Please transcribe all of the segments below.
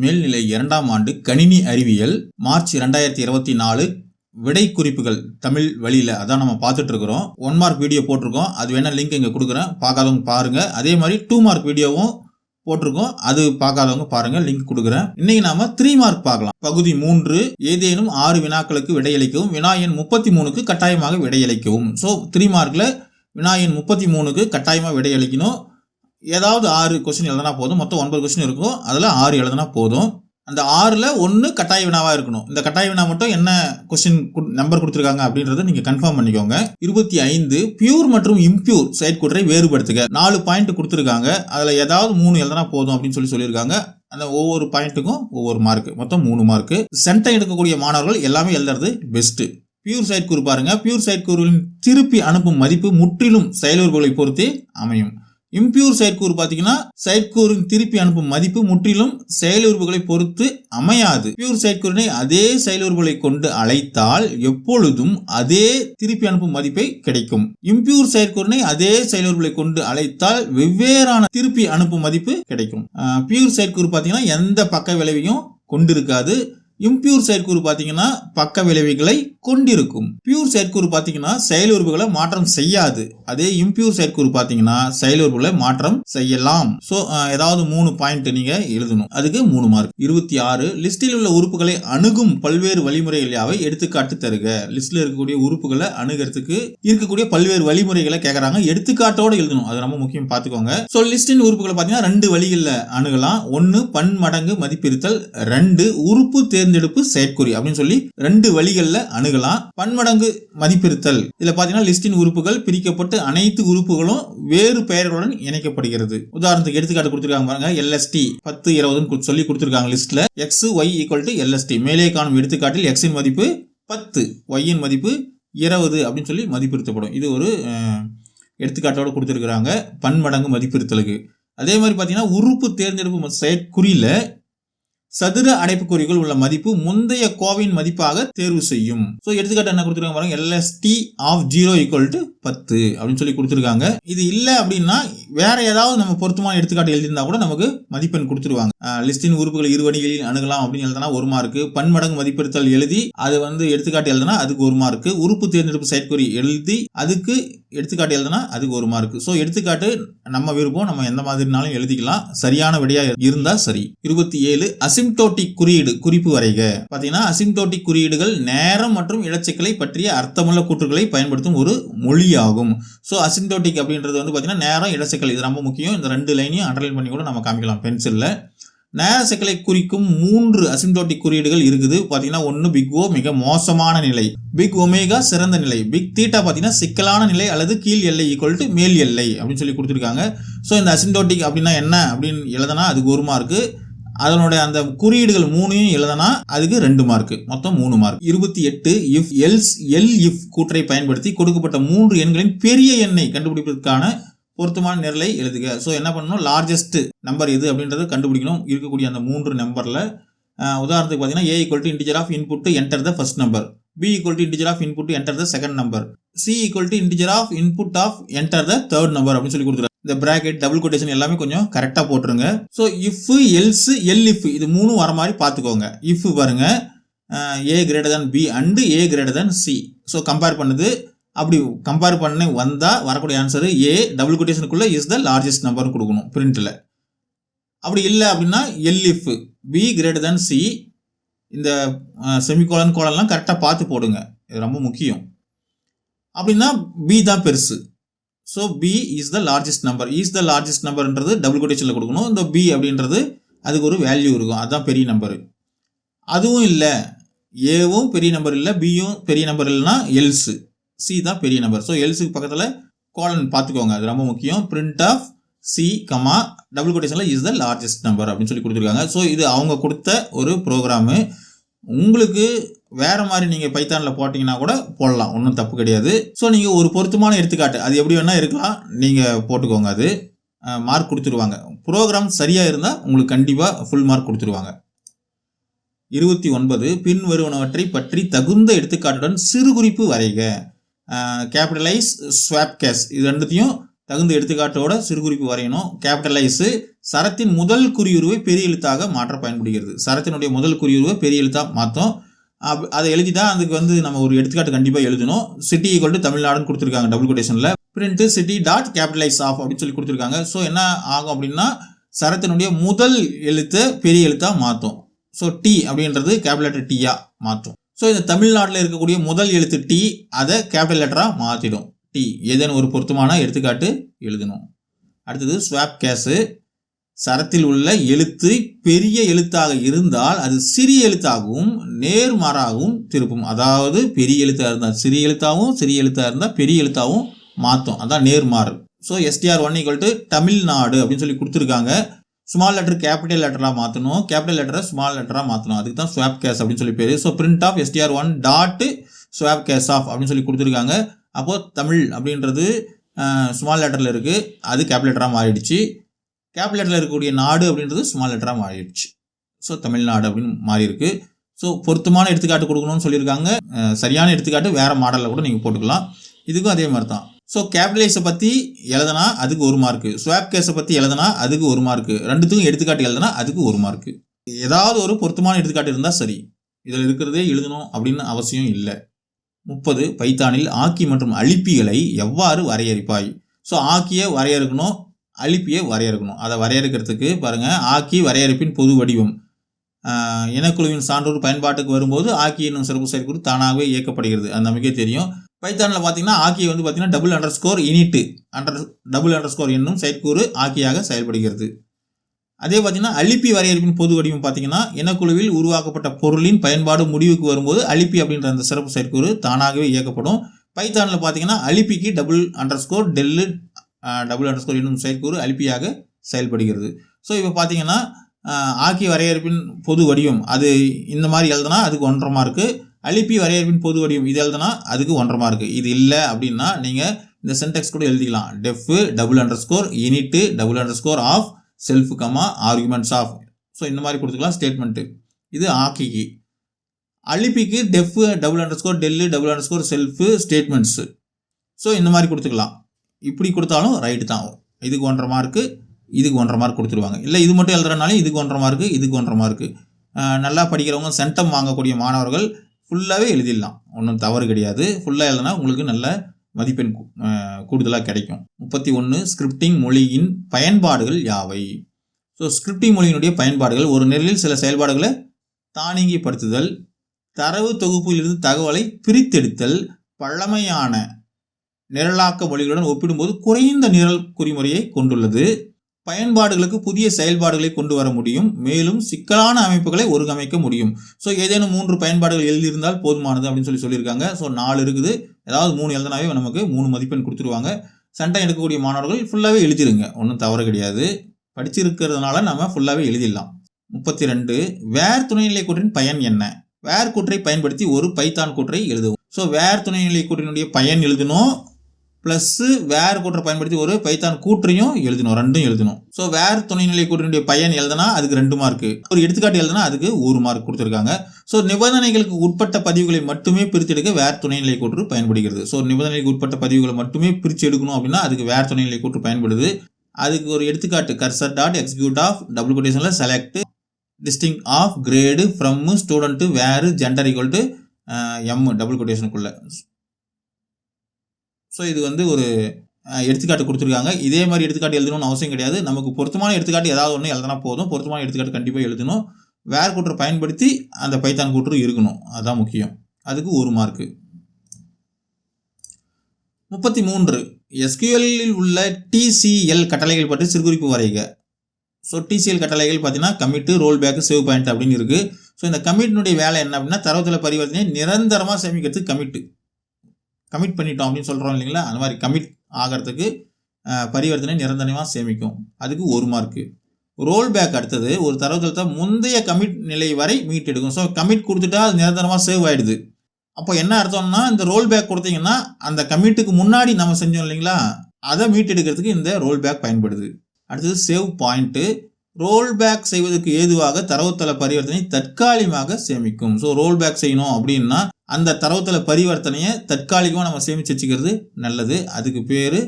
மேல்நிலை இரண்டாம் ஆண்டு கணினி அறிவியல் மார்ச் ரெண்டாயிரத்தி இருபத்தி நாலு விடை குறிப்புகள் தமிழ் வழியில் அதான் நம்ம பார்த்துட்டு இருக்கிறோம் ஒன் மார்க் வீடியோ போட்டிருக்கோம். அது வேணால் லிங்க் இங்கே கொடுக்குறேன். பார்க்காதவங்க பாருங்க. அதே மாதிரி டூ மார்க் வீடியோவும் போட்டிருக்கோம். அது பார்க்காதவங்க பாருங்க. லிங்க் கொடுக்குறேன். இன்னைக்கு நாம த்ரீ மார்க் பார்க்கலாம். பகுதி மூன்று ஏதேனும் ஆறு வினாக்களுக்கு விடையளிக்கவும் வினா எண் முப்பத்தி மூணுக்கு கட்டாயமாக விடையளிக்கவும் ஸோ த்ரீ மார்க்ல வினா எண் முப்பத்தி மூணுக்கு கட்டாயமாக விடையளிக்கணும் ஏதாவது ஆறு கொஸ்டின் எழுதினா போதும். மொத்தம் ஒன்பது கொஸ்டின் இருக்கும். அதில் ஆறு எழுதினா போதும். அந்த ஆறில் ஒன்று கட்டாய வினாவாக இருக்கணும். இந்த கட்டாய வினா மட்டும் என்ன கொஸ்டின் நம்பர் கொடுத்துருக்காங்க அப்படின்றத நீங்கள் கன்ஃபார்ம் பண்ணிக்கோங்க. இருபத்தி ஐந்து பியூர் மற்றும் இம்பியூர் செயற்கூற்றை வேறுபடுத்துக. நாலு பாயிண்ட் கொடுத்துருக்காங்க. அதில் ஏதாவது மூணு எழுதினா போதும் அப்படின்னு சொல்லி சொல்லியிருக்காங்க. அந்த ஒவ்வொரு பாயிண்ட்டுக்கும் ஒவ்வொரு மார்க் மொத்தம் மூணு மார்க் சென்டை எடுக்கக்கூடிய மாணவர்கள் எல்லாமே எழுதுறது பெஸ்ட்டு பியூர் சைட் கூறு பாருங்க. பியூர் சைட் கூறுகளின் திருப்பி அனுப்பும் மதிப்பு முற்றிலும் செயலுறுப்புகளை பொறுத்தே அமையும். இம்பியூர் செயற்கூறு பார்த்தீங்கன்னா செயற்கூறின் திருப்பி அனுப்பும் மதிப்பு முற்றிலும் செயலுறுப்புகளை பொறுத்து அமையாது. பியூர் செயற்கூறினை அதே செயலுறுப்புகளை கொண்டு அழைத்தால் எப்பொழுதும் அதே திருப்பி அனுப்பும் மதிப்பை கிடைக்கும். இம்பியூர் செயற்கூறினை அதே செயலுறுப்புகளை கொண்டு அழைத்தால் வெவ்வேறான திருப்பி அனுப்பும் மதிப்பு கிடைக்கும். பியூர் செயற்கூறு பார்த்தீங்கன்னா எந்த பக்க விளைவையும் கொண்டிருக்காது. இம்பியூர் செயற்கூறு பார்த்தீங்கன்னா பக்க விளைவுகளை கொண்டிருக்கும். பியூர் செயற்கூறு பார்த்தீங்கன்னா செயலுறுப்புகளை மாற்றம் செய்யாது. அதே இம்பியூர் செயற்கூறு பார்த்தீங்கன்னா செயலுறுப்புகளை மாற்றம் செய்யலாம். ஸோ ஏதாவது மூணு பாயிண்ட் நீங்க எழுதணும். அதுக்கு மூணு மார்க் இருபத்தி ஆறு லிஸ்டில் உள்ள உறுப்புகளை அணுகும் பல்வேறு வழிமுறைகள் யாவை? எடுத்துக்காட்டு தருக. லிஸ்ட்ல இருக்கக்கூடிய உறுப்புகளை அணுகிறதுக்கு இருக்கக்கூடிய பல்வேறு வழிமுறைகளை கேட்கறாங்க எடுத்துக்காட்டோட எழுதணும். அது ரொம்ப முக்கியம் பார்த்துக்கோங்க ஸோ லிஸ்டின் உறுப்புகளை பார்த்தீங்கன்னா ரெண்டு வழிகளில் அணுகலாம். ஒன்று பன்மடங்கு மதிப்பிருத்தல் ரெண்டு உறுப்பு தேர்ந்தெடுப்பு செயற்குறி அப்படின்னு சொல்லி ரெண்டு வழிகளில் அணுகலாம். பன்மடங்கு மதிப்பிருத்தல் இதில் பார்த்தீங்கன்னா லிஸ்டின் உறுப்புகள் பிரிக்கப்பட்டு அனைத்து உறுப்புகளும் வேறு பெயர்களுடன் இணைக்கப்படுகிறது. உதாரணத்துக்கு எடுத்துக்காட்டு கொடுத்துருக்காங்க பாருங்க எல்எஸ்டி பத்து இருபதுன்னு சொல்லி கொடுத்துருக்காங்க லிஸ்ட்ல X Y equal to LST மேலே காணும் எடுத்துக்காட்டில் எக்ஸின் மதிப்பு பத்து ஒய்யின் மதிப்பு இருபது அப்படின்னு சொல்லி மதிப்பிருத்தப்படும் இது ஒரு எடுத்துக்காட்டோடு எடுத்துக்காட்டோட கொடுத்துருக்குறாங்க பன்மடங்கு மதிப்பிருத்தலுக்கு அதே மாதிரி பார்த்தீங்கன்னா உறுப்பு தேர்ந்தெடுப்பு செயற்குறியில் சதுர அடைப்புக்குறிகள் உள்ள மதிப்பு முந்தைய கோவின் மதிப்பாக தேர்வு செய்யும். ஸோ எடுத்துக்காட்டு என்ன கொடுத்துருக்காங்க பாருங்க LST of zero equal to பத்து அப்படின்னு சொல்லி கொடுத்துருக்காங்க. இது இல்லை அப்படின்னா வேற ஏதாவது நம்ம பொருத்தமான எடுத்துக்காட்டு எழுதியிருந்தா கூட நமக்கு மதிப்பெண் கொடுத்துருவாங்க. லிஸ்டின் உறுப்புகள் இரு வணிகளில் அணுகலாம் அப்படின்னு எழுதினா ஒரு மார்க்கு பன்மடங்கு மதிப்பெடுத்தல் எழுதி அது வந்து எடுத்துக்காட்டு எழுதினா அதுக்கு ஒரு மார்க்கு உறுப்பு தேர்ந்தெடுப்பு செயற்குறி எழுதி அதுக்கு எடுத்துக்காட்டு எழுதினா அதுக்கு ஒரு மார்க் ஸோ எடுத்துக்காட்டு நம்ம விருப்பம் நம்ம எந்த மாதிரினாலும் எழுதிக்கலாம். சரியான விடையா இருந்தா சரி. இருபத்தி ஏழு அசிம்தோட்டிக் குறியீடு குறிப்பு வரைக. பார்த்தீங்கன்னா அசிம்தோட்டிக் குறியீடுகள் நேரம் மற்றும் இலச்சிக்கலை பற்றிய அர்த்தமுள்ள கூற்றுகளை பயன்படுத்தும் ஒரு மொழியாகும். ஸோ அசிம்தோட்டிக் அப்படின்றது வந்து பார்த்தீங்கன்னா நேரம் இலச்சிக்கல் இது ரொம்ப முக்கியம். இந்த ரெண்டு லைனையும் அண்டர்லைன் பண்ணி கூட நம்ம காமிக்கலாம் பென்சிலில் நேர சிக்கலை குறிக்கும் மூன்று அசிம்டோட்டிக் குறியீடுகள் இருக்குது. பார்த்தீங்கன்னா ஒன்று பிக் ஓ மிக மோசமான நிலை. பிக் ஒமேகா சிறந்த நிலை. பிக் தீட்டா பார்த்தீங்கன்னா சிக்கலான நிலை அல்லது கீழ் எல்லை ஈக்குவல் டு மேல் எல்லை அப்படின்னு சொல்லி கொடுத்துருக்காங்க. ஸோ இந்த அசிம்டோட்டிக் அப்படின்னா என்ன அப்படின்னு எழுதனா அதுக்கு ஒரு மார்க்கு அதனுடைய அந்த குறியீடுகள் மூணையும் எழுதனா அதுக்கு ரெண்டு மார்க் மொத்தம் மூணு மார்க் இருபத்தி எட்டு இஃப் எல்ஸ் எல் இஃப் கூற்றை பயன்படுத்தி கொடுக்கப்பட்ட மூன்று எண்களின் பெரிய எண்ணை கண்டுபிடிப்பதற்கான பொருத்தமான நிரலை எழுதுக. ஸோ என்ன பண்ணணும்? லார்ஜஸ்ட் நம்பர் எது அப்படின்றத கண்டுபிடிக்கணும். இருக்கக்கூடிய அந்த மூன்று நம்பரில் உதாரணத்துக்கு பார்த்தீங்கன்னா A equal to integer of input enter the first number B equal to integer of input enter the second number C equal to integer of input of enter the third number அப்படின்னு சொல்லி கொடுத்துருக்காங்க. இந்த bracket double quotation எல்லாமே கொஞ்சம் கரெக்டாக போட்டுருங்க. So if else elif இது மூணும் வர மாதிரி பார்த்துக்கோங்க. இஃப் பாருங்க. A greater than B and A greater than C so compare பண்ணுது. அப்படி கம்பேர் பண்ணி வந்தால் வரக்கூடிய ஆன்சரு ஏ டபுள் கொட்டேஷனுக்குள்ளே இஸ் த லார்ஜஸ்ட் நம்பர் கொடுக்கணும் பிரிண்ட்டில் அப்படி இல்லை அப்படின்னா elif B greater than C இந்த செமிகோலன் கோலன்லாம் கரெக்டாக பார்த்து போடுங்க. இது ரொம்ப முக்கியம். அப்படின்னா பி தான் பெருசு. So B is the largest number is the largest நம்பர்ன்றது double கொட்டேஷனில் கொடுக்கணும். இந்த பி அப்படின்றது அதுக்கு ஒரு வேல்யூ இருக்கும். அதுதான் பெரிய நம்பரு அதுவும் இல்லை. ஏவும் பெரிய நம்பர் இல்லை. பியும் பெரிய நம்பர் இல்லைன்னா எல்ஸு சி தான் பெரிய நம்பர் ஸோ எல்ஸுக்கு பக்கத்தில் கோலன் பார்த்துக்கோங்க. அது ரொம்ப முக்கியம். Print of C comma double கொட்டேஷனில் is the largest number அப்படின்னு சொல்லி கொடுத்துருக்காங்க. ஸோ இது அவங்க கொடுத்த ஒரு ப்ரோக்ராமு உங்களுக்கு வேற மாதிரி நீங்கள் பைத்தானில் போட்டிங்கன்னா கூட போடலாம். ஒன்றும் தப்பு கிடையாது. ஸோ நீங்கள் ஒரு பொருத்தமான எடுத்துக்காட்டு. அது எப்படி வேணால் இருக்கலாம். நீங்கள் போட்டுக்கோங்க அது. மார்க் கொடுத்துருவாங்க. ப்ரோக்ராம் சரியாக இருந்தால் உங்களுக்கு கண்டிப்பாக ஃபுல் மார்க் கொடுத்துருவாங்க. இருபத்தி ஒன்பது பின் வருவனவற்றை பற்றி தகுந்த எடுத்துக்காட்டுடன் சிறு குறிப்பு வரைக. கேபிட்டலைஸ் ஸ்வாப் கேஸ் இது ரெண்டுத்தையும் தகுந்த எடுத்துக்காட்டோட சிறுகுறிப்பு வரையணும். கேபிட்டலைஸு சரத்தின் முதல் குறியுருவை பெரிய எழுத்தாக மாற்ற பயன்படுகிறது. சரத்தினுடைய முதல் குறியுருவை பெரிய எழுத்தாக மாற்றும் அப் அதை எழுதி தான் அதுக்கு வந்து நம்ம ஒரு எடுத்துக்காட்டு கண்டிப்பாக எழுதணும். சிட்டி ஈக்குவல் டு தமிழ்நாடுன்னு கொடுத்துருக்காங்க double கொட்டேஷனில் print city dot capitalize of அப்படின்னு சொல்லி கொடுத்துருக்காங்க. ஸோ என்ன ஆகும் அப்படின்னா சரத்தினுடைய முதல் எழுத்தை பெரிய எழுத்தாக மாற்றும் ஸோ டி அப்படின்றது கேபிட்டல் லெட்டர் டீயாக மாற்றும் ஸோ இந்த தமிழ்நாட்டில் இருக்கக்கூடிய முதல் எழுத்து டி அதை கேபிட்டல் லெட்டராக மாற்றிடும் டி ஏதேனும் ஒரு பொருத்தமான எடுத்துக்காட்டு எழுதணும். அடுத்தது ஸ்வாப் கேஸு சரத்தில் உள்ள எழுத்து பெரிய எழுத்தாக இருந்தால் அது சிறிய எழுத்தாகவும் நேர்மாறாகவும் திருப்பும். அதாவது பெரிய எழுத்தாக இருந்தால் சிறிய எழுத்தாகவும் சிறிய எழுத்தாக இருந்தால் பெரிய எழுத்தாகவும் மாற்றும். அதான் நேர்மாறு. So STR one equal to Tamil Nadu அப்படின்னு சொல்லி கொடுத்துருக்காங்க. ஸ்மால் லெட்டர் கேபிட்டல் லெட்டராக மாற்றணும் கேபிட்டல் லெட்டரை ஸ்மால் லெட்டராக மாற்றணும் அதுக்கு தான் ஸ்வாப் கேஸ் அப்படின்னு சொல்லி பேர். So print of STR one dot swap case of அப்படின்னு சொல்லி கொடுத்துருக்காங்க. அப்போது தமிழ் அப்படின்றது ஸ்மால் லெட்டரில் இருக்குது அது கேபிட்டல் லெட்டராக மாறிடுச்சு. கேபிட்டல் லெட்டரில் இருக்கக்கூடிய நாடு அப்படின்றது ஸ்மால் லெட்டராக மாறிடுச்சு. ஸோ தமிழ்நாடு அப்படின்னு மாறியிருக்கு. ஸோ பொருத்தமான எடுத்துக்காட்டு கொடுக்கணும்னு சொல்லியிருக்காங்க. சரியான எடுத்துக்காட்டு வேறு மாடலில் கூட நீங்கள் போட்டுக்கலாம். இதுக்கும் அதே மாதிரி தான். ஸோ கேபிட்டலைஸை பற்றி எழுதுனா அதுக்கு ஒரு மார்க்கு ஸ்வாப் கேஸை பற்றி எழுதுனா அதுக்கு ஒரு மார்க்கு ரெண்டுத்துக்கும் எடுத்துக்காட்டு எழுதுனா அதுக்கு ஒரு மார்க்கு ஏதாவது ஒரு பொருத்தமான எடுத்துக்காட்டு இருந்தால் சரி. இதில் இருக்கிறதே எழுதணும் அப்படின்னு அவசியம் இல்லை. முப்பது பைத்தானில் ஆக்கி மற்றும் அழிப்பிகளை எவ்வாறு வரையறுப்பாய்? ஸோ ஆக்கியை வரையறுக்கணும். அழிப்பியை வரையறுக்கணும். அதை வரையறுக்கிறதுக்கு பாருங்கள் ஆக்கி வரையறுப்பின் பொது வடிவம். இனக்குழுவின் சான்றோர் பயன்பாட்டுக்கு வரும்போது ஆக்கி என்னும் சிறப்பு செயற்கூறு தானாகவே இயக்கப்படுகிறது. அது நமக்கே தெரியும். பைத்தானில் பார்த்தீங்கன்னா ஆக்கி வந்து பார்த்தீங்கன்னா double underscore init under double underscore என்னும் செயற்கூறு ஆக்கியாக செயல்படுகிறது. அதே பார்த்தீங்கன்னா அழிப்பி வரையறுப்பின் பொது வடிவம் பார்த்தீங்கன்னா இனக்குழுவில் உருவாக்கப்பட்ட பொருளின் பயன்பாடு முடிவுக்கு வரும்போது அழிப்பி அப்படின்ற அந்த சிறப்பு செயற்கூறு தானாகவே இயக்கப்படும். பைத்தானில் பார்த்தீங்கன்னா அழிப்பிக்கு double underscore del double underscore என்னும் செயற்கூறு அழிப்பியாக செயல்படுகிறது. ஸோ இப்போ பார்த்தீங்கன்னா ஆக்கி வரையறுப்பின் பொது வடிவம் அது இந்த மாதிரி எழுதுனா அதுக்கு ஒன்றரை மார்க்கு அழிப்பி வரையறுப்பின் பொது வடிவம் இது எழுதுனா அதுக்கு ஒன்றரை மார்க்கு இது இல்லை அப்படின்னா நீங்கள் இந்த சென்டெக்ஸ் கூட எழுதிக்கலாம். Def double underscore init double underscore of self comma arguments of so இந்த மாதிரி கொடுத்துக்கலாம் ஸ்டேட்மெண்ட்டு இது ஆக்கிக்கு. அழிப்பிக்கு def double underscore del double underscore self statements so இந்த மாதிரி கொடுத்துக்கலாம். இப்படி கொடுத்தாலும் ரைட்டு தான் இதுக்கு ஒன்றரை மார்க்கு இதுக்கு ஒன்றரை மார்க் கொடுத்துருவாங்க. இல்லை இது மட்டும் எழுதுறனாலும் இதுக்கு ஒன்றரை மார்க்கு இதுக்கு ஒன்றரை மார்க்கு நல்லா படிக்கிறவங்க சென்டம் வாங்கக்கூடிய மாணவர்கள் ஃபுல்லாகவே எழுதிடலாம். ஒன்றும் தவறு கிடையாது. ஃபுல்லாக எழுதுனா உங்களுக்கு நல்ல மதிப்பெண் கூடுதலாக கிடைக்கும். முப்பத்தி ஒன்று ஸ்கிரிப்டிங் மொழியின் பயன்பாடுகள் யாவை? ஸோ ஸ்கிரிப்டிங் மொழியினுடைய பயன்பாடுகள் ஒரு நிரலில் சில செயல்பாடுகளை தானியங்கிப்படுத்துதல் தரவு தொகுப்பிலிருந்து தகவலை பிரித்தெடுத்தல் பழமையான நிரலாக்க மொழிகளுடன் ஒப்பிடும்போது குறைந்த நிரல் குறிமுறையை கொண்டுள்ளது. பயன்பாடுகளுக்கு புதிய செயல்பாடுகளை கொண்டு வர முடியும். மேலும் சிக்கலான அமைப்புகளை ஒருங்கமைக்க முடியும். ஸோ ஏதேனும் மூன்று பயன்பாடுகள் எழுதியிருந்தால் போதுமானது அப்படின்னு சொல்லி சொல்லியிருக்காங்க. ஸோ நாலு இருக்குது. ஏதாவது மூணு எழுதினாவே நமக்கு மூணு மதிப்பெண் கொடுத்துருவாங்க. சண்டை எடுக்கக்கூடிய மாணவர்கள் ஃபுல்லாகவே எழுதிருங்க. ஒன்றும் தவறு கிடையாது. படிச்சிருக்கிறதுனால நம்ம ஃபுல்லாகவே எழுதிடலாம். முப்பத்தி ரெண்டு வேர் துணைநிலை கூற்றின் பயன் என்ன? வேர் கூற்றை பயன்படுத்தி ஒரு பைத்தான் கூற்றை எழுதவும். ஸோ வேர் துணைநிலை கூற்றினுடைய பயன் எழுதணும் ப்ளஸ்ஸு வேர் கூற்றை பயன்படுத்தி ஒரு பைத்தான் கூற்றையும் எழுதணும் ரெண்டும் எழுதணும் ஸோ வேர் துணைநிலை கூற்றினுடைய பயன் எழுதுனா அதுக்கு ரெண்டு மார்க்கு ஒரு எடுத்துக்காட்டு எழுதுனா அதுக்கு ஒரு மார்க் கொடுத்துருக்காங்க. ஸோ நிபந்தனைகளுக்கு உட்பட்ட பதிவுகளை மட்டுமே பிரித்தெடுக்க வேர் துணைநிலை கூற்று பயன்படுகிறது. ஸோ நிபந்தனைக்கு உட்பட்ட பதிவுகளை மட்டுமே பிரித்து எடுக்கணும் அப்படின்னா அதுக்கு வேர் துணைநிலை கூற்று பயன்படுது. அதுக்கு ஒரு எடுத்துக்காட்டு cursor dot execute of double கொட்டேஷனில் select distinct of grade from student where gender equal to M double கொட்டேஷனுக்குள்ளே so இது வந்து ஒரு எடுத்துக்காட்டு கொடுத்துருக்காங்க. இதே மாதிரி எடுத்துக்காட்டு எழுதணும்னு அவசியம் கிடையாது. நமக்கு பொருத்தமான எடுத்துக்காட்டு ஏதாவது ஒன்று எழுதினா போதும். பொருத்தமான எடுத்துக்காட்டு கண்டிப்பாக எழுதணும். வேர் கூற்றை பயன்படுத்தி அந்த பைத்தான் கூற்று இருக்கணும். அதுதான் முக்கியம். அதுக்கு ஒரு மார்க்கு முப்பத்தி மூன்று எஸ்கியூஎல்லில் உள்ள டிசிஎல் கட்டளைகள் பற்றி சிறுகுறிப்பு வரைக. ஸோ டிசிஎல் கட்டளைகள் பார்த்தீங்கன்னா commit roll back save point அப்படின்னு இருக்குது ஸோ இந்த கமிட்டினுடைய வேலை என்ன அப்படின்னா தரவுத்தள பரிவர்த்தனை நிரந்தரமாக சேமிக்கிறதுக்கு கமிட்டு கமிட் பண்ணிட்டோம் அப்படின்னு சொல்கிறோம் இல்லைங்களா? அந்த மாதிரி கமிட் ஆகிறதுக்கு பரிவர்த்தனை நிரந்தரமாக சேமிக்கும். அதுக்கு ஒரு மார்க்கு ரோல் பேக் அடுத்தது ஒரு தரவுத்தளத்தை முந்தைய கமிட் நிலை வரை மீட்டெடுக்கும். ஸோ கமிட் கொடுத்துட்டா அது நிரந்தரமாக சேவ் ஆகிடுது அப்போ என்ன அர்த்தம்னா இந்த ரோல் பேக் கொடுத்தீங்கன்னா அந்த கமிட்டுக்கு முன்னாடி நம்ம செஞ்சோம் இல்லைங்களா? அதை மீட்டெடுக்கிறதுக்கு இந்த ரோல் பேக் பயன்படுது. அடுத்தது சேவ் பாயிண்ட்டு ரோல் பேக் செய்வதற்கு ஏதுவாக தரவுத்தள பரிவர்த்தனை தற்காலிகமாக சேமிக்கும். ஸோ ரோல் பேக் செய்யணும் அப்படின்னா அந்த தரவுத்தள பரிவர்த்தனையை தற்காலிகமாக நம்ம சேமித்து வச்சுக்கிறது நல்லது. அதுக்கு பேர்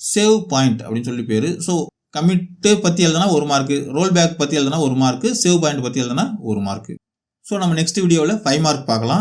சேவ் பாயிண்ட் அப்படின்னு சொல்லி பேர். ஸோ கமிட்டு பற்றி எழுதுனா ஒரு மார்க்கு ரோல் பேக் பற்றி எழுதுனா ஒரு மார்க்கு சேவ் பாயிண்ட் பற்றி எழுதுனா ஒரு மார்க்கு ஸோ நம்ம நெக்ஸ்ட் வீடியோவில் ஃபைவ் மார்க் பார்க்கலாம்.